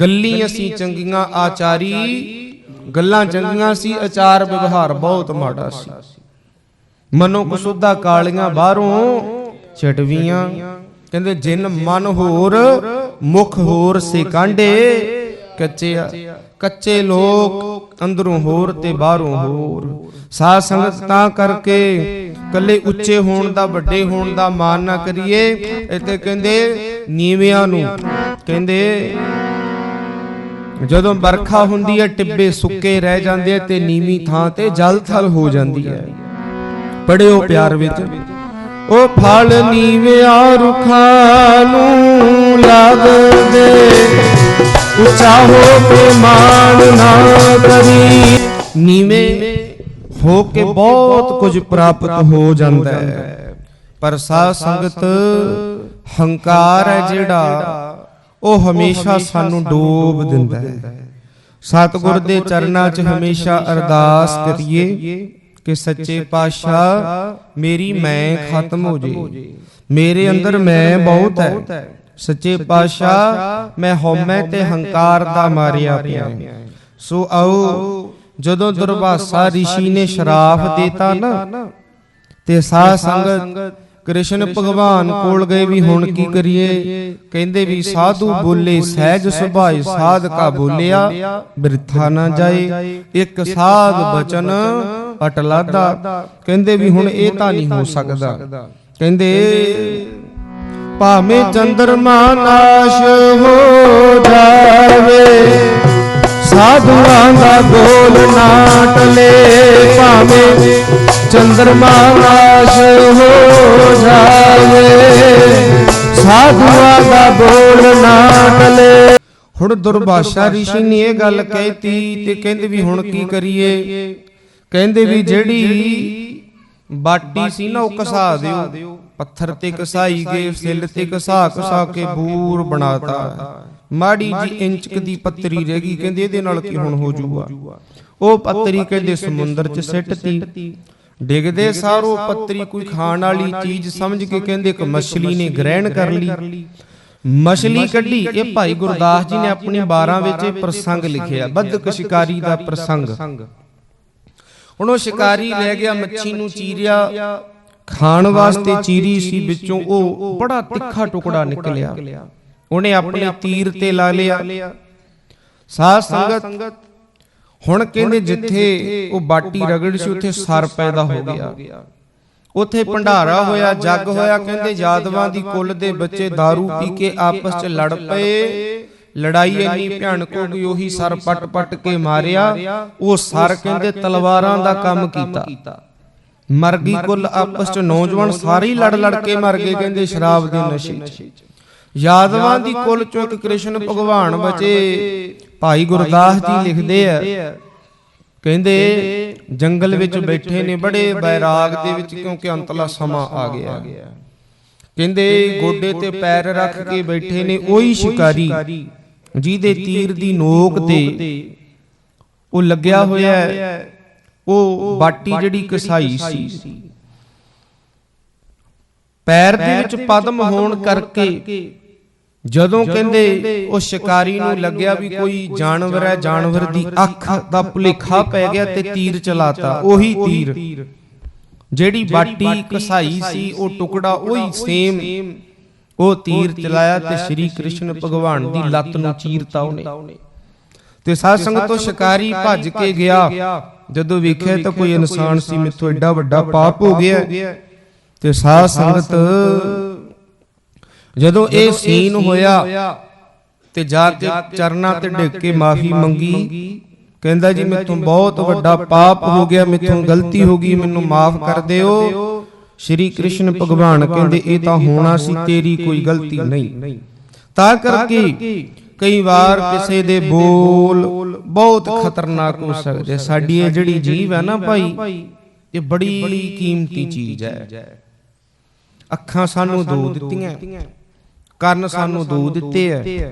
ਗੱਲੀ ਅਸੀਂ ਚੰਗੀਆਂ ਆਚਾਰੀ ਗੱਲਾਂ ਚੰਗੀਆਂ ਸੀ ਆਚਾਰ ਵਿਵਹਾਰ ਬਹੁਤ ਮਾੜਾ ਸੀ। ਮਨੋ ਕੁਸੁੱਧਾ ਕਾਲੀਆਂ ਬਾਹਰੋਂ ਛਟਵੀਆਂ ਕਹਿੰਦੇ ਜਿਨ ਮਨ ਹੋਰ ਮੁਖ ਹੋਰ ਸੇ ਕਾਂਡੇ ਕੱਚੇ ਕੱਚੇ ਲੋਕ ਅੰਦਰੋਂ ਹੋਰ ਤੇ ਬਾਹਰੋਂ ਹੋਰ। ਸਾਧ ਸੰਗਤ ਤਾਂ ਕਰਕੇ ਕੱਲੇ ਉੱਚੇ ਹੋਣ ਦਾ ਵੱਡੇ ਹੋਣ ਦਾ ਮਾਨ ਨਾ ਕਰੀਏ। ਇੱਥੇ ਕਹਿੰਦੇ ਨੀਵਿਆਂ ਨੂੰ। ਕਹਿੰਦੇ ਜਦੋਂ ਬਰਖਾ ਹੁੰਦੀ ਹੈ, ਟਿੱਬੇ ਸੁੱਕੇ ਰਹਿ ਜਾਂਦੇ ਆ ਤੇ ਨੀਵੀਂ ਥਾਂ ਤੇ ਜਲ ਥਲ ਹੋ ਜਾਂਦੀ ਹੈ। ਪੜਿਓ ਪਿਆਰ ਵਿੱਚ। ਉਹ ਫਲ ਨੀਵਿਆਂ ਰੁੱਖਾਂ ਨੂੰ ਲੱਗਦੇ। ਉੱਚਾ ਹੋ ਕੇ ਮਾਣ ਨਾ ਕਰੀ। ਨੀਵੇਂ ਹੋ ਕੇ ਬਹੁਤ ਕੁਝ ਪ੍ਰਾਪਤ ਹੋ ਜਾਂਦਾ ਹੈ। ਪਰ ਸਾਧ ਸੰਗਤ ਹੰਕਾਰ ਹੈ ਜਿਹੜਾ ਉਹ ਹਮੇਸ਼ਾ ਸਾਨੂੰ ਡੋਬ ਦਿੰਦਾ ਹੈ। ਸਤਿਗੁਰ ਦੇ ਚਰਨਾਂ 'ਚ ਹਮੇਸ਼ਾ ਅਰਦਾਸ ਕਰੀਏ ਕਿ ਸੱਚੇ ਪਾਤਸ਼ਾਹ ਮੇਰੀ ਮੈਂ ਖਤਮ ਹੋ ਜੇ। ਮੇਰੇ ਅੰਦਰ ਮੈਂ ਬਹੁਤ ਹੈ। ਸੱਚੇ ਪਾਤਸ਼ਾਹ ਮੈਂ ਹਉਮੈ ਤੇ ਹੰਕਾਰ ਦਾ ਮਾਰਿਆ ਪਿਆ ਸੋ ਆਓ ਜਦੋਂ ਦੁਰਵਾਸਾ ઋષਿ ਨੇ ਸ਼ਰਾਪ ਦਿੱਤਾ ਨਾ ਤੇ ਸਾਧ ਸੰਗਤ ਕ੍ਰਿਸ਼ਨ ਭਗਵਾਨ ਕੋਲ ਗਏ ਵੀ ਹੁਣ ਕੀ ਕਰੀਏ? ਕਹਿੰਦੇ ਵੀ ਸਾਧੂ ਬੋਲੇ ਸਹਿਜ ਸੁਭਾਏ ਸਾਧਕਾ ਬੋਲਿਆ ਬਿਰਥਾ ਨਾ ਜਾਏ ਇੱਕ ਸਾਧ ਬਚਨ ਅਟਲਾਦਾ। ਕਹਿੰਦੇ ਵੀ ਹੁਣ ਇਹ ਤਾਂ ਨਹੀਂ ਹੋ ਸਕਦਾ। ਕਹਿੰਦੇ ਭਾਵੇਂ ਚੰਦਰਮਾ ਨਾਸ਼ ਹੋ ਜਾਵੇ ਸਾਧੂਆਂ ਦਾ ਗੋਲ ਨਾ ਟਲੇ ਭਾਵੇਂ ਚੰਦਰਮਾ ਨਾਸ਼ ਹੋ ਜਾਵੇ। ਸਾਧੂਆਂ ਦਾ ਗੋਲ ਨਾ ਟਲੇ। ਹੁਣ ਦੁਰਭਾਸ਼ਾ ઋષਿ ਨੇ ਇਹ ਗੱਲ ਕਹਿਤੀ ਤੇ ਕਹਿੰਦੇ ਵੀ ਹੁਣ ਕੀ ਕਰੀਏ? ਕਹਿੰਦੇ ਵੀ ਜਿਹੜੀ ਬਾਟੀ ਸੀ ਨਾ ਉਹ ਕਸਾ ਦਿਓ। ਪੱਥਰ ਤੇ ਕਸਾਈ ਗਏ ਸਿਲ ਤੇ ਕਸਾ ਕਸਾ ਕੇ ਬੂਰ ਬਣਾਤਾ। ਮਾੜੀ ਜੀ ਇੰਚਕ ਦੀ ਪੱਤਰੀ ਰਹਿ ਗਈ ਕਹਿੰਦੇ ਇਹਦੇ ਨਾਲ ਕੀ ਹੁਣ ਹੋ ਜੂਗਾ? ਉਹ ਪੱਤਰੀ ਕਹਿੰਦੇ ਸਮੁੰਦਰ 'ਚ ਸਿੱਟਤੀ। ਡਿੱਗਦੇ ਸਾਰੋ ਪੱਤਰੀ ਕੋਈ ਖਾਣ ਵਾਲੀ ਚੀਜ਼ ਸਮਝ ਕੇ ਕਹਿੰਦੇ ਇੱਕ ਮਛਲੀ ਨੇ ਗ੍ਰਹਿਣ ਕਰ ਲਈ। ਮਛਲੀ ਕੱਢੀ, ਇਹ ਭਾਈ ਗੁਰਦਾਸ ਜੀ ਨੇ ਆਪਣੀ 12 ਵਿੱਚ ਇਹ ਪ੍ਰਸੰਗ ਲਿਖਿਆ, ਬੱਧਕ ਸ਼ਿਕਾਰੀ ਦਾ ਪ੍ਰਸੰਗ। ਹੁਣ ਉਹ ਸ਼ਿਕਾਰੀ ਲੈ ਗਿਆ, ਮੱਛੀ ਨੂੰ ਚੀਰਿਆ, ਖਾਣ ਵਾਸਤੇ ਚੀਰੀ ਸੀ ਵਿੱਚੋਂ ਉਹ ਬੜਾ ਤਿੱਖਾ ਟੁਕੜਾ ਨਿਕਲਿਆ। ਉਹਨੇ ਆਪਣੇ ਤੀਰ ਤੇ ਲਾ ਲਿਆ। ਸਾਧ ਸੰਗਤ ਹੁਣ ਕਹਿੰਦੇ ਜਿੱਥੇ ਉਹ ਬਾਟੀ ਰਗੜ ਸੀ ਉੱਥੇ ਸਰ ਪੈਦਾ ਹੋ ਗਿਆ। ਉੱਥੇ ਭੰਡਾਰਾ ਹੋਇਆ ਜੱਗ ਹੋਇਆ ਕਹਿੰਦੇ ਯਾਦਵਾਂ ਦੀ ਕੁੱਲ ਦੇ ਬੱਚੇ दारू ਪੀ ਕੇ ਆਪਸ 'ਚ ਲੜ ਪਏ। ਲੜਾਈ ਇੰਨੀ ਭਿਆਨਕ ਹੋ ਗਈ ਉਹੀ ਸਰ ਪਟ ਪਟ ਕੇ ਮਾਰਿਆ। ਉਹ ਸਰ ਕਹਿੰਦੇ ਤਲਵਾਰਾਂ ਦਾ ਕੰਮ ਕੀਤਾ। ਮਰ ਗਈ ਕੁੱਲ ਆਪਸ 'ਚ ਨੌਜਵਾਨ ਸਾਰੇ ਹੀ ਲੜ ਲੜ ਕੇ ਮਰ ਗਏ ਕਹਿੰਦੇ ਸ਼ਰਾਬ ਦੇ ਨਸ਼ੇ 'ਚ। ਯਾਦਵਾਂ ਦੀ ਕੁੱਲ ਚੋਂ ਇੱਕ ਕ੍ਰਿਸ਼ਨ ਭਗਵਾਨ ਬਚੇ। ਭਾਈ ਗੁਰਦਾਸ ਜੀ ਲਿਖਦੇ ਆ। ਕਹਿੰਦੇ ਜੰਗਲ ਵਿੱਚ ਬੈਠੇ ਨੇ ਬੜੇ ਬੈਰਾਗ ਦੇ ਵਿੱਚ ਕਿਉਂਕਿ ਅੰਤਲਾ ਸਮਾਂ ਆ ਗਿਆ। ਕਹਿੰਦੇ ਗੋਡੇ ਤੇ ਪੈਰ ਰੱਖ ਕੇ ਬੈਠੇ ਨੇ ਉਹੀ ਸ਼ਿਕਾਰੀ। ਜਿਹਦੇ ਤੀਰ ਦੀ ਨੋਕ ਤੇ ਉਹ ਲੱਗਿਆ ਹੋਇਆ ਉਹ ਬਾਟੀ ਜਿਹੜੀ ਕਸਾਈ ਸੀ। ਪੈਰ ਦੇ ਵਿੱਚ ਪਦਮ ਹੋਣ ਕਰਕੇ ਜਦੋਂ ਕਹਿੰਦੇ ਉਹ ਸ਼ਿਕਾਰੀ ਨੂੰ ਲੱਗਿਆ ਵੀ ਕੋਈ ਜਾਨਵਰ ਹੈ ਜਾਨਵਰ ਦੀ ਅੱਖ ਦਾ ਭੁਲੇਖਾ ਪੈ ਗਿਆ ਤੇ ਤੀਰ ਚਲਾਤਾ ਉਹੀ ਤੀਰ। ਜਿਹੜੀ ਬਾਟੀ ਕਸਾਈ ਸੀ ਉਹ ਟੁਕੜਾ ਉਹੀ ਸੇਮ ਉਹ ਤੀਰ ਚਲਾਇਆ ਤੇ ਸ੍ਰੀ ਕ੍ਰਿਸ਼ਨ ਭਗਵਾਨ ਦੀ ਲੱਤ ਨੂੰ ਚੀਰਤਾ ਉਹਨੇ। ਤੇ ਸਾਧ ਸੰਗਤ ਤੋਂ ਸ਼ਿਕਾਰੀ ਭੱਜ ਕੇ ਗਿਆ। ਜਦੋਂ ਵੇਖਿਆ ਤਾਂ ਕੋਈ ਇਨਸਾਨ ਸੀ ਮੇਥੋਂ ਐਡਾ ਵੱਡਾ ਪਾਪ ਹੋ ਗਿਆ। ਤੇ ਸਾਧ ਸੰਗਤ ਜਦੋਂ ਇਹ ਸੀਨ ਹੋਇਆ ਤੇ ਜਾ ਕੇ ਚਰਨਾਂ ਤੇ ਡਿੱਗ ਕੇ ਮਾਫੀ ਮੰਗੀ। ਕਹਿੰਦਾ ਜੀ ਮੈਥੋਂ ਬਹੁਤ ਵੱਡਾ ਪਾਪ ਹੋ ਗਿਆ ਮੈਥੋਂ ਗਲਤੀ ਹੋ ਗਈ ਮੈਨੂੰ ਮਾਫ ਕਰ ਦਿਓ। ਸ਼੍ਰੀ ਕ੍ਰਿਸ਼ਨ ਭਗਵਾਨ ਕਹਿੰਦੇ ਇਹ ਤਾਂ ਹੋਣਾ ਸੀ ਤੇਰੀ ਕੋਈ ਗਲਤੀ ਨਹੀਂ। ਤਾਂ ਕਰਕੇ ਕਈ ਵਾਰ ਕਿਸੇ ਦੇ ਬੋਲ ਬਹੁਤ ਖਤਰਨਾਕ ਹੋ ਸਕਦੇ। ਸਾਡੀ ਇਹ ਜਿਹੜੀ ਜੀਵ ਹੈ ਨਾ ਭਾਈ ਇਹ ਬੜੀ ਕੀਮਤੀ ਚੀਜ਼ ਹੈ। ਅੱਖਾਂ ਸਾਨੂੰ ਦੋ ਦਿੱਤੀਆਂ। ਕੰਨ ਸਾਨੂੰ ਦੋ ਦਿੱਤੇ ਐ।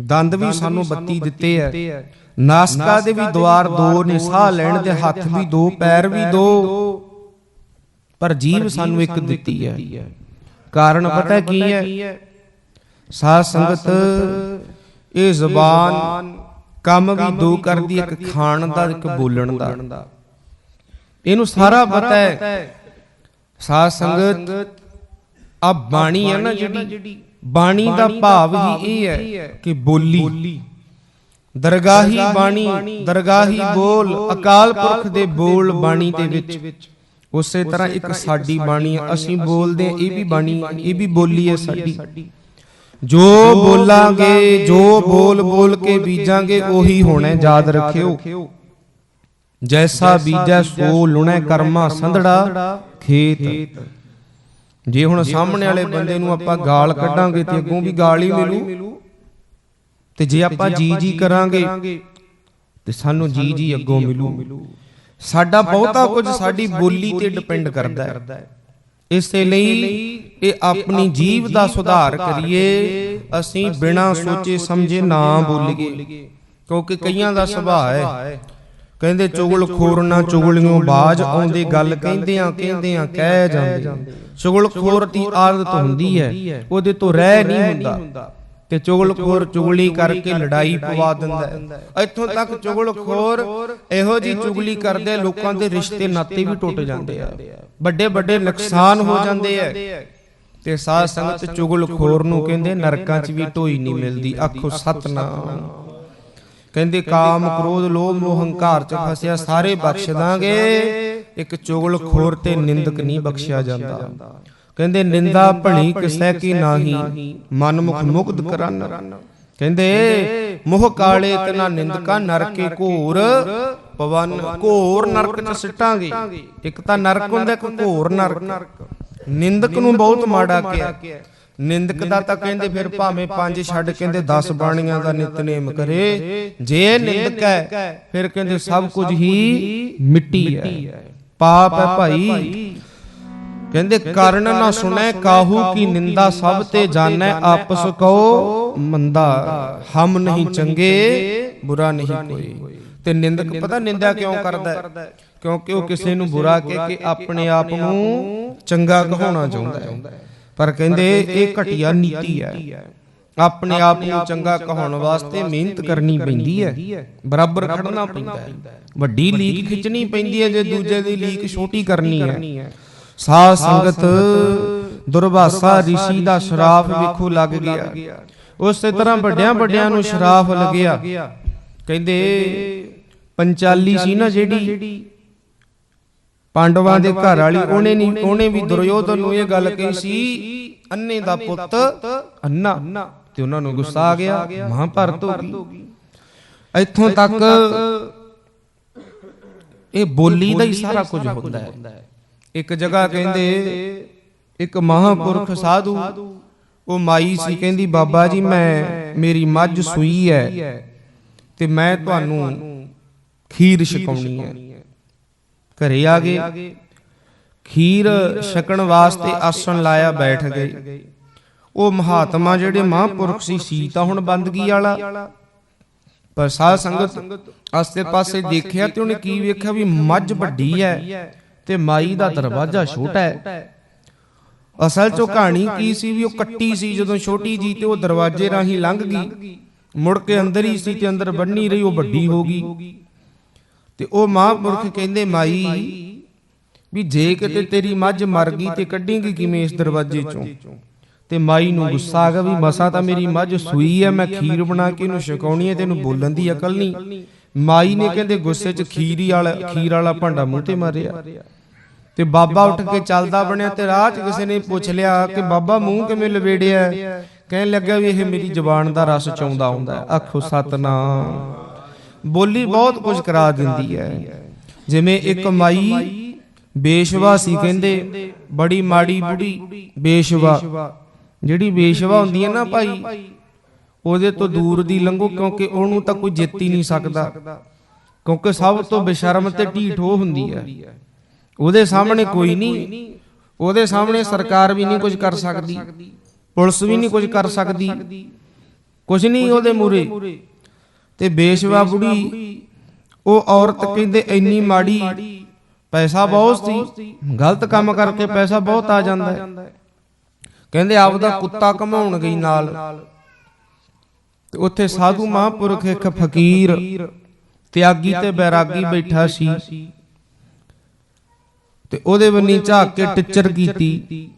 ਦੰਦ ਵੀ ਸਾਨੂੰ ਬੱਤੀ ਦਿੱਤੇ ਐ। ਨਾਸਕਾ ਦੇ ਵੀ ਦਵਾਰ ਦੋ ਨੇ ਸਾਹ ਲੈਣ ਦੇ ਹੱਥ ਵੀ ਦੋ ਪੈਰ ਵੀ ਦੋ। ਪਰ ਜੀਵ ਸਾਨੂੰ ਇੱਕ ਦਿੱਤੀ ਹੈ ਕਾਰਨ ਪਤਾ ਕੀ ਹੈ ਸਾਧ ਸੰਗਤ ਇਹ ਜ਼ਬਾਨ ਕੰਮ ਵੀ ਦੋ ਕਰਦੀ ਇੱਕ ਖਾਣ ਦਾ ਇੱਕ ਬੋਲਣ ਦਾ। ਇਹਨੂੰ ਸਾਰਾ ਪਤਾ ਹੈ ਸਾਧ ਸੰਗਤ ਆ ਬਾਣੀ ਹੈ ਨਾ ਜਿਹੜੀ ਬਾਣੀ ਦਾ ਭਾਵ ਹੀ ਇਹ ਹੈ ਕਿ ਬੋਲੀ। ਦਰਗਾਹੀ ਬਾਣੀ ਦਰਗਾਹੀ ਬੋਲ ਅਕਾਲ ਪੁਰਖ ਦੇ ਬੋਲ ਬਾਣੀ ਦੇ ਵਿੱਚ। ਉਸੇ ਤਰ੍ਹਾਂ ਇੱਕ ਸਾਡੀ ਬਾਣੀ ਅਸੀਂ ਬੋਲਦੇ ਇਹ ਵੀ ਬਾਣੀ ਇਹ ਵੀ ਬੋਲੀ ਹੈ ਸਾਡੀ। ਜੋ ਬੋਲਾਂਗੇ ਜੋ ਬੋਲ ਬੋਲ ਕੇ ਬੀਜਾਂਗੇ ਉਹੀ ਹੋਣਾ ਯਾਦ ਰੱਖਿਓ। ਜੈਸਾ ਬੀਜੈ ਸੋ ਲੁਣੈ ਕਰਮਾ ਸੰਧੜਾ ਖੇਤ। ਜੇ ਹੁਣ ਸਾਹਮਣੇ ਵਾਲੇ ਬੰਦੇ ਨੂੰ ਆਪਾਂ ਗਾਲ ਕੱਢਾਂਗੇ ਤੇ ਅੱਗੋਂ ਵੀ ਗਾਲ ਹੀ ਮਿਲੂ ਤੇ ਜੇ ਆਪਾਂ ਜੀ ਜੀ ਕਰਾਂਗੇ ਤੇ ਸਾਨੂੰ ਜੀ ਜੀ ਅੱਗੋਂ ਮਿਲੂ। ਸਾਡਾ ਬਹੁਤਾ ਕੁਝ ਸਾਡੀ ਬੋਲੀ ਤੇ ਡਿਪੈਂਡ ਕਰਦਾ ਹੈ। ਇਸੇ ਲਈ ਇਹ ਆਪਣੀ ਜੀਵ ਦਾ ਸੁਧਾਰ ਕਰੀਏ। ਅਸੀਂ ਬਿਨਾਂ ਸੋਚੇ ਸਮਝੇ ਨਾ ਬੋਲੀਏ। ਕਿਉਂਕਿ ਕਈਆਂ ਦਾ ਸੁਭਾਅ ਹੈ। ਕਹਿੰਦੇ ਚੁਗਲ ਖੋਰ ਨਾ ਚੁਗਲਿਓ ਬਾਜ ਆਉਂਦੇ ਗੱਲ ਕਹਿੰਦਿਆਂ ਕਹਿੰਦਿਆਂ ਕਹਿ ਜਾਂਦੇ ਚੁਗਲ ਖੋਰ ਦੀ ਆਦਤ ਹੁੰਦੀ ਹੈ। ਉਹਦੇ ਤੋਂ ਰਹਿ ਨਹੀਂ ਹੁੰਦਾ। ਤੇ ਚੁਗਲਖੋਰ ਚੁਗਲੀ ਕਰਕੇ ਲੜਾਈ ਪਵਾ ਦਿੰਦਾ। ਹੈ। ਇੱਥੋਂ ਤੱਕ ਚੁਗਲਖੋਰ ਇਹੋ ਜੀ ਚੁਗਲੀ ਕਰਦੇ ਲੋਕਾਂ ਦੇ ਰਿਸ਼ਤੇ ਨਾਤੇ ਵੀ ਟੁੱਟ ਜਾਂਦੇ ਆ। ਵੱਡੇ ਵੱਡੇ ਨੁਕਸਾਨ ਹੋ ਜਾਂਦੇ ਆ। ਤੇ ਸਾਧ ਸੰਗਤ ਚੁਗਲਖੋਰ ਨੂੰ ਕਹਿੰਦੇ ਨਰਕਾਂ 'ਚ ਵੀ ਢੋਈ ਨਹੀਂ ਮਿਲਦੀ। ਆਖੋ ਸਤਨਾਮ। ਕਹਿੰਦੇ ਕਾਮ ਕ੍ਰੋਧ ਲੋਭ ਮੋਹ ਹੰਕਾਰ 'ਚ ਫਸਿਆ ਸਾਰੇ ਬਖਸ਼ ਦਾਂਗੇ। ਇੱਕ ਚੁਗਲਖੋਰ ਤੇ ਨਿੰਦਕ ਨਹੀਂ ਬਖਸ਼ਿਆ ਜਾਂਦਾ। ਕਹਿੰਦੇ ਨਿੰਦਾ ਭਣੀ ਕਿਸੈ ਕੀ ਨਾਹੀ? ਮਨ ਮੁਖ ਮੁਕਤ ਕਰਨ। ਕਹਿੰਦੇ ਮੋਹ ਕਾਲੇ ਤਨਾ ਨਿੰਦਕਾ ਨਰਕੇ ਘੋਰ। ਪਵਨ ਘੋਰ ਨਰਕ ਚ ਸਿੱਟਾਂਗੇ। ਇੱਕ ਤਾਂ ਨਰਕ ਹੁੰਦਾ ਇੱਕ ਘੋਰ ਨਰਕ। ਨਿੰਦਕ ਨੂੰ ਬਹੁਤ ਮਾੜਾ ਕਿਹਾ। ਨਿੰਦਕ ਦਾ ਤਾਂ ਕਹਿੰਦੇ ਫਿਰ ਭਾਵੇਂ ਪੰਜ ਛੱਡ ਕਹਿੰਦੇ 10 ਬਾਣੀਆਂ ਦਾ ਨਿਤਨੇਮ ਕਰੇ ਜੇ ਨਿੰਦਕ ਹੈ ਫਿਰ ਕਹਿੰਦੇ ਸਭ ਕੁਝ ਹੀ ਮਿੱਟੀ ਹੈ। ਪਾਪ ਹੈ ਭਾਈ। ਕਹਿੰਦੇ ਕਰਨ ਨਾ ਸੁਣੈ ਕਾਹੂ ਕੀ ਨਿੰਦਾ ਸਭ ਤੇ ਜਾਣੈ ਆਪਸ ਕੋ ਮੰਦਾ ਹਮ ਨਹੀਂ ਚੰਗੇ ਬੁਰਾ ਨਹੀਂ ਕੋਈ। ਤੇ ਨਿੰਦਕ ਪਤਾ ਨਿੰਦਾ ਕਿਉਂ ਕਰਦਾ? ਕਿਉਂਕਿ ਉਹ ਕਿਸੇ ਨੂੰ ਬੁਰਾ ਕਹਿ ਕੇ ਆਪਣੇ ਆਪ ਨੂੰ ਚੰਗਾ ਕਹਾਉਣਾ ਚਾਹੁੰਦਾ ਹੈ। ਪਰ ਕਹਿੰਦੇ ਇਹ ਘਟੀਆ ਨੀਤੀ ਹੈ। ਆਪਣੇ ਆਪ ਨੂੰ ਚੰਗਾ ਕਹਾਉਣ ਵਾਸਤੇ ਮਿਹਨਤ ਕਰਨੀ ਪੈਂਦੀ ਹੈ। ਬਰਾਬਰ ਖੜਨਾ ਪੈਂਦਾ ਹੈ। ਵੱਡੀ ਲੀਕ ਖਿੱਚਣੀ ਪੈਂਦੀ ਹੈ ਜੇ ਦੂਜੇ ਦੀ ਲੀਕ ਛੋਟੀ ਕਰਨੀ ਹੈ। ਸਾਧ ਸੰਗਤ ਦੁਰਵਾਸਾ ઋષਿ ਦਾ ਸ਼ਰਾਫ ਵੇਖੋ ਲੱਗ ਗਿਆ। ਉਸੇ ਤਰ੍ਹਾਂ ਵੱਡਿਆਂ ਵੱਡਿਆਂ ਨੂੰ ਸ਼ਰਾਫ ਲੱਗਿਆ ਕਹਿੰਦੇ ਪੰਚਾਲੀ ਸੀ ਨਾ ਜਿਹੜੀ ਪਾਂਡਵਾਂ ਦੇ ਘਰ ਵਾਲੀ ਉਹਨੇ ਨਹੀਂ ਉਹਨੇ ਵੀ ਦੁਰਯੋਧਨ ਨੂੰ ਇਹ ਗੱਲ ਕਹੀ ਸੀ ਅੰਨੇ ਦਾ ਪੁੱਤ ਅੰਨਾ। ਤੇ ਉਹਨਾਂ ਨੂੰ ਗੁੱਸਾ ਆ ਗਿਆ ਮਹਾਭਾਰਤ ਹੋ ਗਈ ਇੱਥੋਂ ਤੱਕ ਇਹ ਬੋਲੀ ਦਾ ਹੀ ਸਾਰਾ ਕੁਝ ਹੁੰਦਾ ਹੈ। ਇੱਕ ਜਗ੍ਹਾ ਕਹਿੰਦੇ ਇੱਕ ਮਹਾਪੁਰਖ ਸਾਧੂ ਉਹ ਮਾਈ ਸੀ ਕਹਿੰਦੀ ਬਾਬਾ ਜੀ ਮੈਂ ਮੇਰੀ ਮੱਝ ਸੂਈ ਹੈ ਤੇ ਮੈਂ ਤੁਹਾਨੂੰ ਖੀਰ ਛਕਾਉਣੀ ਹੈ। ਘਰੇ ਆ ਗਏ। ਖੀਰ ਛਕਣ ਵਾਸਤੇ ਆਸਣ ਲਾਇਆ ਬੈਠ ਗਏ। ਉਹ ਮਹਾਤਮਾ ਜਿਹੜੇ ਮਹਾਪੁਰਖ ਸੀ ਸੀ ਤਾਂ ਹੁਣ ਬੰਦਗੀ ਵਾਲਾ। ਪਰ ਸਾਧ ਸੰਗਤ ਆਸੇ ਪਾਸੇ ਦੇਖਿਆ ਤੇ ਉਹਨੇ ਕੀ ਵੇਖਿਆ ਵੀ ਮੱਝ ਵੱਡੀ ਹੈ ਤੇ ਮਾਈ ਦਾ ਦਰਵਾਜ਼ਾ ਛੋਟਾ ਹੈ। ਅਸਲ ਚੋਂ ਕਹਾਣੀ ਕੀ ਸੀ ਵੀ ਉਹ ਕੱਟੀ ਸੀ, ਜਦੋਂ ਛੋਟੀ ਜੀ ਤੇ ਉਹ ਦਰਵਾਜ਼ੇ ਰਾਹੀਂ ਲੰਘ ਗਈ। ਮੁੜ ਕੇ ਅੰਦਰ ਹੀ ਸੀ ਤੇ ਅੰਦਰ ਬੰਨੀ ਰਹੀ, ਉਹ ਵੱਡੀ ਹੋ ਗਈ। ਤੇ ਉਹ ਮਹਾਂਪੁਰਖ ਕਹਿੰਦੇ ਮਾਈ ਵੀ ਜੇ ਕਿਤੇ ਤੇਰੀ ਮੱਝ ਮਰ ਗਈ ਤੇ ਕੱਢੇਂਗੀ ਕਿਵੇਂ ਇਸ ਦਰਵਾਜ਼ੇ ਚੋਂ? ਤੇ ਮਾਈ ਨੂੰ ਗੁੱਸਾ ਆ ਗਿਆ ਵੀ ਮਸਾ ਤਾਂ ਮੇਰੀ ਮੱਝ ਸੂਈ ਹੈ ਮੈਂ ਖੀਰ ਬਣਾ ਕੇ ਇਹਨੂੰ ਛਕਾਉਣੀ ਹੈ ਤੈਨੂੰ ਬੋਲਣ ਦੀ ਅਕਲ ਨਹੀਂ। ਮਾਈ ਨੇ ਕਹਿੰਦੇ ਗੁੱਸੇ 'ਚ ਖੀਰੀ ਵਾਲਾ ਖੀਰ ਵਾਲਾ ਭਾਂਡਾ ਮੂੰਹ ਤੇ ਮਾਰਿਆ। ਤੇ ਬਾਬਾ ਉੱਠ ਕੇ ਚੱਲਦਾ ਬਣਿਆ ਤੇ ਰਾਹ 'ਚ ਕਿਸੇ ਨੇ ਪੁੱਛ ਲਿਆ ਕਿ ਬਾਬਾ ਮੂੰਹ ਕਿਵੇਂ ਲਵੇੜਿਆ? ਕਹਿਣ ਲੱਗਾ ਵੀ ਇਹ ਮੇਰੀ ਜ਼ੁਬਾਨ ਦਾ ਰਸ ਚੌਂਦਾ ਆਉਂਦਾ। ਆਖੋ ਸਤਨਾਮ। ਬੋਲੀ ਬਹੁਤ ਕੁਝ ਕਰਾ ਦਿੰਦੀ ਹੈ। ਜਿਵੇਂ ਇੱਕ ਮਾਈ ਬੇਸ਼ਵਾ ਸੀ ਕਹਿੰਦੇ ਬੜੀ ਮਾੜੀ ਬੁੜੀ ਬੇਸ਼ਵਾ। ਜਿਹੜੀ ਬੇਸ਼ਵਾ ਹੁੰਦੀ ਹੈ ਨਾ ਭਾਈ ਉਹਦੇ ਤੋਂ ਦੂਰ ਦੀ ਲੰਘੋ ਕਿਉਂਕਿ ਉਹਨੂੰ ਤਾਂ ਕੋਈ ਜਿੱਤ ਹੀ ਨਹੀਂ ਸਕਦਾ। ਕਿਉਂਕਿ ਸਭ ਤੋਂ ਬੇਸ਼ਰਮ ਤੇ ਢੀਠ ਉਹ ਹੁੰਦੀ ਹੈ। ਉਹਦੇ ਸਾਹਮਣੇ ਕੋਈ ਨਹੀਂ। ਉਹਦੇ ਸਾਹਮਣੇ ਸਰਕਾਰ ਵੀ ਨਹੀਂ ਕੁਝ ਕਰ ਸਕਦੀ। ਪੁਲਿਸ ਵੀ ਨਹੀਂ ਕੁਝ ਕਰ ਸਕਦੀ। ਕੁਝ ਨਹੀਂ ਉਹਦੇ ਮੂਰੇ ਤੇ ਬੇਸ਼ਵਾ ਬੁੜੀ ਉਹ ਔਰਤ ਕਹਿੰਦੇ ਇੰਨੀ ਮਾੜੀ ਪੈਸਾ ਬਹੁਤ ਸੀ ਗਲਤ ਕੰਮ ਕਰਕੇ ਪੈਸਾ ਬਹੁਤ ਆ ਜਾਂਦਾ ਹੈ। ਕਹਿੰਦੇ ਆਪਦਾ ਕੁੱਤਾ ਕਮਾਉਣ ਗਈ ਨਾਲ। ਤੇ ਉੱਥੇ ਸਾਧੂ ਮਹਾਂਪੁਰਖ ਇੱਕ ਫਕੀਰ ਤਿਆਗੀ ਤੇ ਬੈਰਾਗੀ ਬੈਠਾ ਸੀ। ਤੇ ਉਹਦੇ ਬੰਨੀ ਝਾਕ ਕੇ ਟਿੱਚਰ ਕੀਤੀ।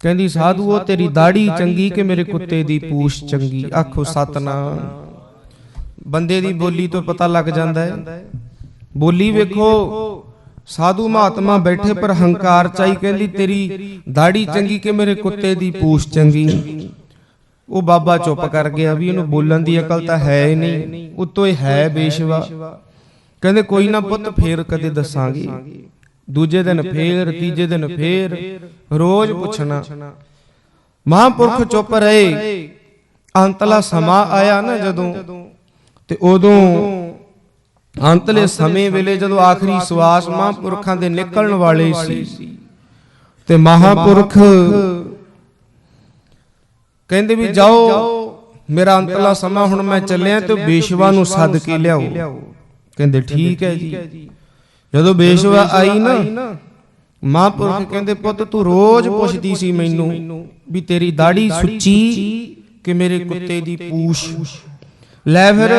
ਕਹਿੰਦੀ ਸਾਧੂ ਉਹ ਤੇਰੀ ਦਾੜੀ ਚੰਗੀ ਕਿ ਮੇਰੇ ਕੁੱਤੇ ਦੀ ਪੂਛ ਚੰਗੀ। ਆਖੋ ਸਤਨਾਮ। ਬੰਦੇ ਦੀ ਬੋਲੀ ਤੋਂ ਪਤਾ ਲੱਗ ਜਾਂਦਾ ਹੈ। ਬੋਲੀ ਵੇਖੋ ਸਾਧੂ ਮਹਾਤਮਾ ਬੈਠੇ ਪਰ ਹੰਕਾਰ ਚਾਈ ਕਹਿੰਦੀ ਤੇਰੀ ਦਾੜੀ ਚੰਗੀ ਕਿ ਮੇਰੇ ਕੁੱਤੇ ਦੀ ਪੂਛ ਚੰਗੀ? ਉਹ ਬਾਬਾ ਚੁੱਪ ਕਰ ਗਿਆ ਵੀ ਇਹਨੂੰ ਬੋਲਣ ਦੀ ਅਕਲ ਤਾਂ ਹੈ ਹੀ ਨਹੀਂ। ਉਤੋਂ ਇਹ ਹੈ ਬੇਸ਼ਵਾ। ਕਹਿੰਦੇ ਕੋਈ ਨਾ ਪੁੱਤ ਫੇਰ ਕਦੇ ਦੱਸਾਂਗੇ। ਦੂਜੇ ਦਿਨ ਫੇਰ ਤੀਜੇ ਦਿਨ ਫੇਰ ਰੋਜ਼ ਪੁੱਛਣਾ। ਮਹਾਂਪੁਰਖ ਚੁੱਪ ਰਹੇ। ਅੰਤਲਾ ਸਮਾਂ ਆਇਆ ਨਾ ਜਦੋਂ ਤੇ ਉਦੋਂ ਅੰਤਲੇ ਸਮੇਂ ਵੇਲੇ ਜਦੋਂ ਆਖਰੀ ਸਵਾਸ ਮਹਾਂਪੁਰਖਾਂ ਦੇ ਨਿਕਲਣ ਵਾਲੇ ਸੀ। ਤੇ ਮਹਾਂਪੁਰਖ ਕਹਿੰਦੇ ਵੀ ਜਾਓ ਮੇਰਾ ਅੰਤਲਾ ਸਮਾਂ ਹੁਣ ਮੈਂ ਚੱਲਿਆ ਤੇ ਬੇਸ਼ਵਾ ਨੂੰ ਸੱਦ ਕੇ ਲਿਆਓ। ਕਹਿੰਦੇ ਠੀਕ ਹੈ ਜੀ। ਜਦੋਂ ਬੇਸ਼ਵਾ ਆਈ ਨਾ ਮਹਾਂਪੁਰਖ ਕਹਿੰਦੇ ਪੁੱਤ ਤੂੰ ਰੋਜ਼ ਪੁੱਛਦੀ ਸੀ ਮੈਨੂੰ ਵੀ ਤੇਰੀ ਦਾੜੀ ਸੁੱਚੀ ਕਿ ਮੇਰੇ ਕੁੱਤੇ ਦੀ ਪੂਛ? ਲੈ ਫਿਰ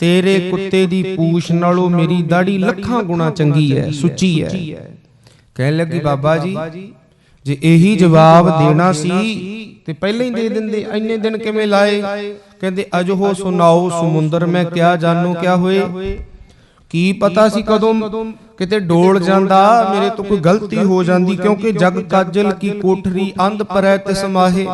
ਤੇਰੇ ਕੁੱਤੇ ਦੀ ਪੂਛ ਨਾਲੋਂ ਮੇਰੀ ਦਾੜੀ ਲੱਖਾਂ ਗੁਣਾ ਚੰਗੀ ਹੈ ਸੁੱਚੀ ਹੈ। ਕਹਿਣ ਲੱਗੀ ਬਾਬਾ ਜੀ ਜੇ ਇਹੀ ਜਵਾਬ ਦੇਣਾ ਸੀ ਤੇ ਪਹਿਲਾਂ ਹੀ ਦੇ ਦਿੰਦੇ ਇੰਨੇ ਦਿਨ ਕਿਵੇਂ ਲਾਏ? ਕਹਿੰਦੇ ਅਜੋ ਸੁਨਾਓ ਸਮੁੰਦਰ ਮੈਂ ਕਿਆ ਜਾਣੂ ਕਿਆ ਹੋਏ? ਕੀ ਪਤਾ ਸੀ ਕਦੋਂ ਕਿਤੇ ਡੋਲ ਜਾਂਦਾ ਮੇਰੇ ਤੋਂ ਕੋਈ ਗਲਤੀ ਹੋ ਜਾਂਦੀ ਕਿਉਂਕਿ ਜਗ ਕਾਜਲ ਕੀ ਕੋਠਰੀ ਅੰਧ ਪਰੈ ਤਿਸ ਮਾਹੇ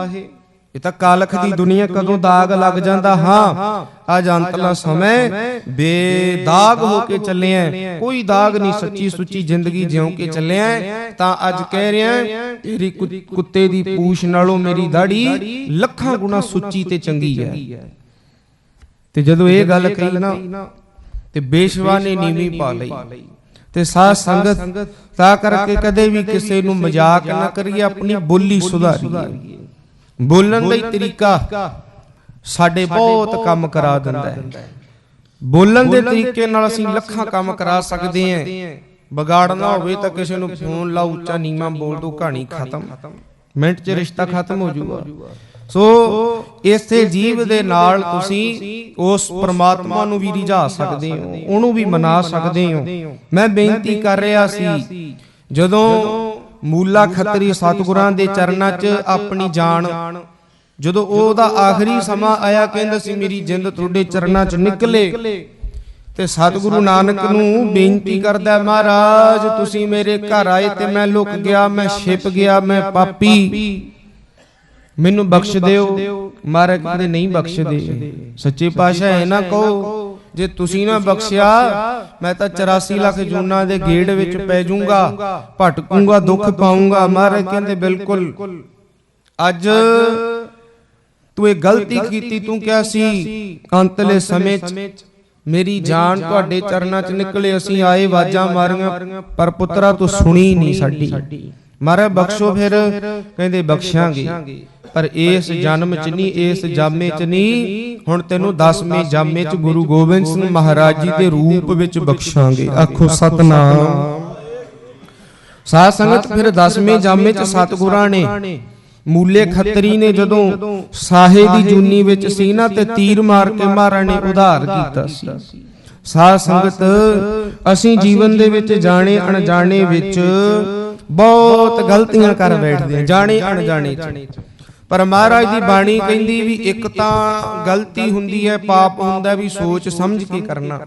ਇਹ ਤਾਂ ਕਾਲਖ ਦੀ ਦੁਨੀਆ ਕਦੋਂ ਦਾਗ ਲੱਗ ਜਾਂਦਾ ਹਾਂ। ਅੱਜ ਅੰਤਲਾ ਸਮੇਂ ਬੇਦਾਗ ਹੋ ਕੇ ਚੱਲੇ ਕੋਈ ਦਾਗ ਨਹੀਂ ਸੱਚੀ ਸੁੱਚੀ ਜ਼ਿੰਦਗੀ ਜਿਉਂ ਕੇ ਚੱਲੇ ਤਾਂ ਅੱਜ ਕਹਿ ਰਿਹਾ ਤੇਰੀ ਕੁੱਤੇ ਦੀ ਪੂਛ ਨਾਲੋਂ ਮੇਰੀ ਦਾੜੀ ਲੱਖਾਂ ਗੁਣਾ ਸੁੱਚੀ ਤੇ ਚੰਗੀ ਹੈ। ਤੇ ਜਦੋਂ ਇਹ ਗੱਲ ਕਹੀ ਨਾ ਤੇ ਬੇਸ਼ਵਾ ਨੇ ਨੀਵੀਂ ਪਾ ਲਈ। ਤੇ ਸਾਧ ਸੰਗਤ ਤਾਂ ਕਰਕੇ ਕਦੇ ਵੀ ਕਿਸੇ ਨੂੰ ਮਜ਼ਾਕ ਨਾ ਕਰੀਏ ਆਪਣੀ ਬੋਲੀ ਸੁਧਾਰੀਏ। ਬੋਲਣ ਦਾ ਹੀ ਤਰੀਕਾ ਸਾਡੇ ਬਹੁਤ ਕੰਮ ਕਰਾ ਦਿੰਦਾ ਹੈ। ਬੋਲਣ ਦੇ ਤਰੀਕੇ ਨਾਲ ਅਸੀਂ ਲੱਖਾਂ ਕੰਮ ਕਰਾ ਸਕਦੇ ਹਾਂ। ਵਿਗਾੜਨਾ ਹੋਵੇ ਤਾਂ ਕਿਸੇ ਨੂੰ ਫੋਨ ਲਾ ਉੱਚਾ ਨੀਵਾਂ ਬੋਲ ਦੋ ਕਹਾਣੀ ਖਤਮ। ਮਿੰਟ 'ਚ ਰਿਸ਼ਤਾ ਖਤਮ ਹੋ ਜਾਊਗਾ ਸੋ ਇਸੇ ਜੀਵ ਦੇ ਨਾਲ ਤੁਸੀਂ ਉਸ ਪ੍ਰਮਾਤਮਾ ਨੂੰ ਵੀ ਰਿਝਾ ਸਕਦੇ ਹੋ। ਉਹਨੂੰ ਵੀ ਮਨਾ ਸਕਦੇ ਹੋ। ਮੈਂ ਬੇਨਤੀ ਕਰ ਰਿਹਾ ਸੀ। ਜਦੋਂ ਮੂਲਾ ਖੱਤਰੀ ਸਤਿਗੁਰਾਂ ਦੇ ਚਰਨਾਂ 'ਚ ਆਪਣੀ ਜਾਨ। ਜਦੋਂ ਉਹਦਾ ਆਖਰੀ ਸਮਾਂ ਆਇਆ ਕਹਿੰਦਾ ਸੀ ਮੇਰੀ ਜਿੰਦ ਤੁਹਾਡੇ ਚਰਨਾਂ 'ਚ ਨਿਕਲੇ। ਤੇ ਸਤਿਗੁਰੂ ਨਾਨਕ ਨੂੰ ਬੇਨਤੀ ਕਰਦਾ ਮਹਾਰਾਜ ਤੁਸੀਂ ਮੇਰੇ ਘਰ ਆਏ ਤੇ ਮੈਂ ਲੁਕ ਗਿਆ ਮੈਂ ਛਿਪ ਗਿਆ ਮੈਂ ਪਾਪੀ। ਮੈਨੂੰ ਬਖਸ਼ ਦਿਓ। ਮਹਾਰਾਜ ਕਹਿੰਦੇ ਨਹੀਂ ਬਖਸ਼ਦੇ। ਸੱਚੇ ਪਾਤਸ਼ਾਹ ਇਹ ਨਾ ਕਹੋ ਜੇ ਤੁਸੀਂ ਨਾ ਬਖਸ਼ਿਆ ਮੈਂ ਤਾਂ 84 ਲੱਖ ਜੂਨਾਂ ਦੇ ਗੇੜ ਵਿੱਚ ਪੈ ਜਾਊਂਗਾ ਭਟਕੂੰਗਾ ਦੁੱਖ ਪਾਊਂਗਾ ਮਹਾਰਾਜ ਕਹਿੰਦੇ ਬਿਲਕੁਲ। ਅੱਜ ਤੂੰ ਇਹ ਗਲਤੀ ਕੀਤੀ ਤੂੰ ਕਿਹਾ ਸੀ ਅੰਤਲੇ ਸਮੇਂ 'ਚ। ਮੇਰੀ ਜਾਨ ਤੁਹਾਡੇ ਚਰਨਾਂ 'ਚ ਨਿਕਲੇ ਅਸੀਂ ਆਏ ਵਾਜਾਂ ਮਾਰੀਆਂ ਪਰ ਪੁੱਤਰਾ ਤੂੰ ਸੁਣੀ ਨਹੀਂ ਸਾਡੀ। ਮਹਾਰਾਜ ਬਖਸ਼ੋ ਫਿਰ ਕਹਿੰਦੇ ਬਖਸ਼ਾਂਗੇ। ਪਰ ਇਸ ਜਨਮ 'ਚ ਨਹੀਂ ਇਸ ਜਾਮੇ 'ਚ ਨਹੀਂ ਹੁਣ ਤੈਨੂੰ 10ਵੇਂ ਜਾਮੇ 'ਚ ਗੁਰੂ ਗੋਬਿੰਦ ਸਿੰਘ ਮਹਾਰਾਜ ਜੀ ਦੇ ਰੂਪ ਵਿੱਚ ਬਖਸ਼ਾਂਗੇ। ਆਖੋ ਸਤਨਾਮ। ਸਾਧ ਸੰਗਤ ਫਿਰ 10ਵੇਂ ਜਾਮੇ 'ਚ ਸਤਿਗੁਰਾਂ ਨੇ ਮੂਲੇ ਖੱਤਰੀ ਨੇ ਜਦੋਂ ਸਾਹੇ ਦੀ ਜੂਨੀ ਵਿੱਚ ਸੀ ਨਾ ਤੇ ਤੀਰ ਮਾਰ ਕੇ ਮਹਾਰਾਜ ਨੇ ਉਧਾਰ ਕੀਤਾ ਸੀ। ਸਾਧ ਸੰਗਤ ਅਸੀਂ ਜੀਵਨ ਦੇ ਵਿੱਚ ਜਾਣੇ ਅਣਜਾਣੇ ਵਿੱਚ ਬਹੁਤ ਗਲਤੀਆਂ ਕਰ ਬੈਠਦੇ ਹਾਂ। ਜਾਣੇ ਅਣਜਾਣੇ ਚ। ਪਰ ਮਹਾਰਾਜ ਦੀ ਬਾਣੀ ਕਹਿੰਦੀ ਵੀ ਇੱਕ ਤਾਂ ਗਲਤੀ ਹੁੰਦੀ ਹੈ ਪਾਪ ਹੁੰਦਾ ਵੀ ਸੋਚ ਸਮਝ ਕੇ ਕਰਨਾ।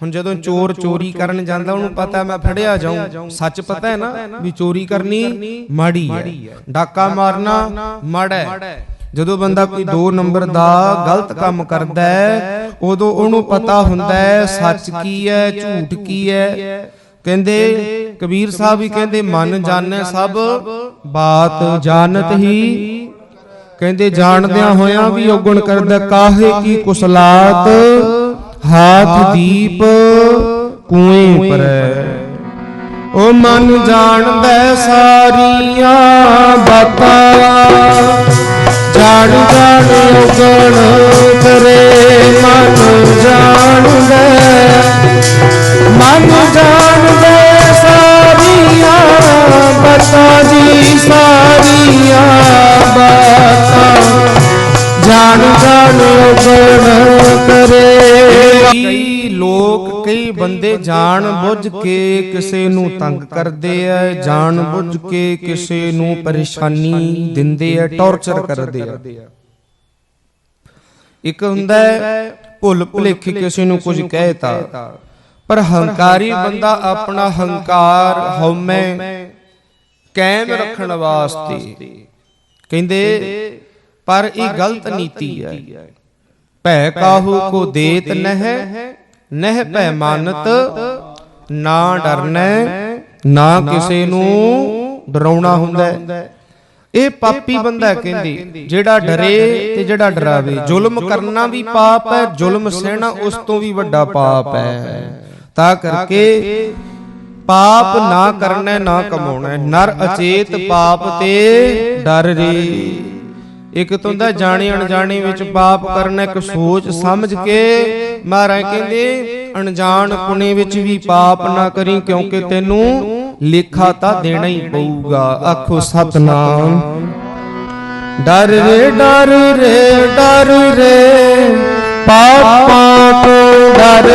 ਹੁਣ ਜਦੋਂ ਚੋਰ ਚੋਰੀ ਕਰਨ ਜਾਂਦਾ ਉਹਨੂੰ ਪਤਾ ਮੈਂ ਫੜਿਆ ਜਾਊਂ। ਸੱਚ ਪਤਾ ਹੈ ਨਾ ਵੀ ਚੋਰੀ ਕਰਨੀ ਮਾੜੀ ਹੈ। ਡਾਕਾ ਮਾਰਨਾ ਮਾੜਾ ਹੈ। ਜਦੋਂ ਬੰਦਾ ਕੋਈ 2 ਨੰਬਰ ਦਾ ਗਲਤ ਕੰਮ ਕਰਦਾ ਹੈ ਉਦੋਂ ਉਹਨੂੰ ਪਤਾ ਹੁੰਦਾ ਹੈ ਸੱਚ ਕੀ ਹੈ ਝੂਠ ਕੀ ਹੈ। ਕਹਿੰਦੇ ਕਬੀਰ ਸਾਹਿਬ ਵੀ ਕਹਿੰਦੇ ਮਨ ਜਾਣੈ ਸਭ ਬਾਤ ਜਾਣਤ ਹੀ ਕਹਿੰਦੇ ਜਾਣਦਿਆਂ ਹੋਇਆਂ ਵੀ ਔਗਣ ਕਰਦਾ, ਕਾਹੇ ਕੀ ਕੁਸਲਾਤ? ਹਾਥ ਦੀਪ ਕੂਏ ਪਰੈ। ਓ ਮਨ ਜਾਣਦਾ ਸਾਰੀਆਂ ਬਾਤਾਂ। ਜਾਣ ਜਾਣ ਔਗਣ ਕਰੇ ਮਨ ਜਾਣਦਾ ਜਾਣ ਬੁੱਝ ਕੇ ਕਿਸੇ ਨੂੰ ਤੰਗ ਕਰਦੇ ਐ ਜਾਣ ਬੁੱਝ ਕੇ ਕਿਸੇ ਨੂੰ ਪਰੇਸ਼ਾਨੀ ਦਿੰਦੇ ਐ ਟੌਰਚਰ ਕਰਦੇ ਐ। ਇੱਕ ਹੁੰਦਾ ਹੈ ਭੁੱਲ ਭੁਲੇਖੇ ਕਿਸੇ ਨੂੰ ਕੁਝ ਕਹਿਤਾ। ਪਰ ਹੰਕਾਰੀ ਬੰਦਾ ਆਪਣਾ ਹੰਕਾਰ ਹਉਮੈ ਕਾਇਮ ਰੱਖਣ ਵਾਸਤੇ। ਕਹਿੰਦੇ ਪਰ ਇਹ ਗਲਤ ਨੀਤੀ ਹੈ ਭੈ ਕਾਹੂ ਕੋ ਦੇਤ ਨਹਿ ਨਹਿ ਭੈ ਮਾਨਤ ਨਾ ਡਰਨਾ ਨਾ ਕਿਸੇ ਨੂੰ ਡਰਾਉਣਾ ਹੁੰਦਾ। ਇਹ ਪਾਪੀ ਬੰਦਾ ਕਹਿੰਦੇ ਜਿਹੜਾ ਡਰੇ ਤੇ ਜਿਹੜਾ ਡਰਾਵੇ। ਜ਼ੁਲਮ ਕਰਨਾ ਵੀ ਪਾਪ ਹੈ ਜ਼ੁਲਮ ਸਹਿਣਾ ਉਸ ਤੋਂ ਵੀ ਵੱਡਾ ਪਾਪ ਹੈ। ਤਾਂ ਕਰਕੇ ਪਾਪ ਨਾ ਕਰਨਾ ਨਾ ਕਮਾਉਣਾ। ਨਰ ਅਚੇਤ ਪਾਪ ਤੇ ਡਰ ਰੇ ਇੱਕ ਤੋਂ ਦਾ ਜਾਣੇ ਅਣਜਾਣੇ ਵਿੱਚ ਪਾਪ ਕਰਨਾ ਇੱਕ ਸੋਚ ਸਮਝ ਕੇ ਮਹਾਰਾਜ ਕਹਿੰਦੇ ਅਣਜਾਣ ਪੁਣੇ ਵਿੱਚ ਵੀ ਪਾਪ ਨਾ ਕਰੀ ਕਿਉਂਕਿ ਤੈਨੂੰ ਲੇਖਾ ਤਾਂ ਦੇਣਾ ਹੀ ਪਊਗਾ। ਆਖੋ ਸਤਨਾਮ। ਡਰ ਰੇ ਡਰ ਰੇ ਡਰ ਰੇ ਪਾਪਾਂ ਤੋਂ ਡਰ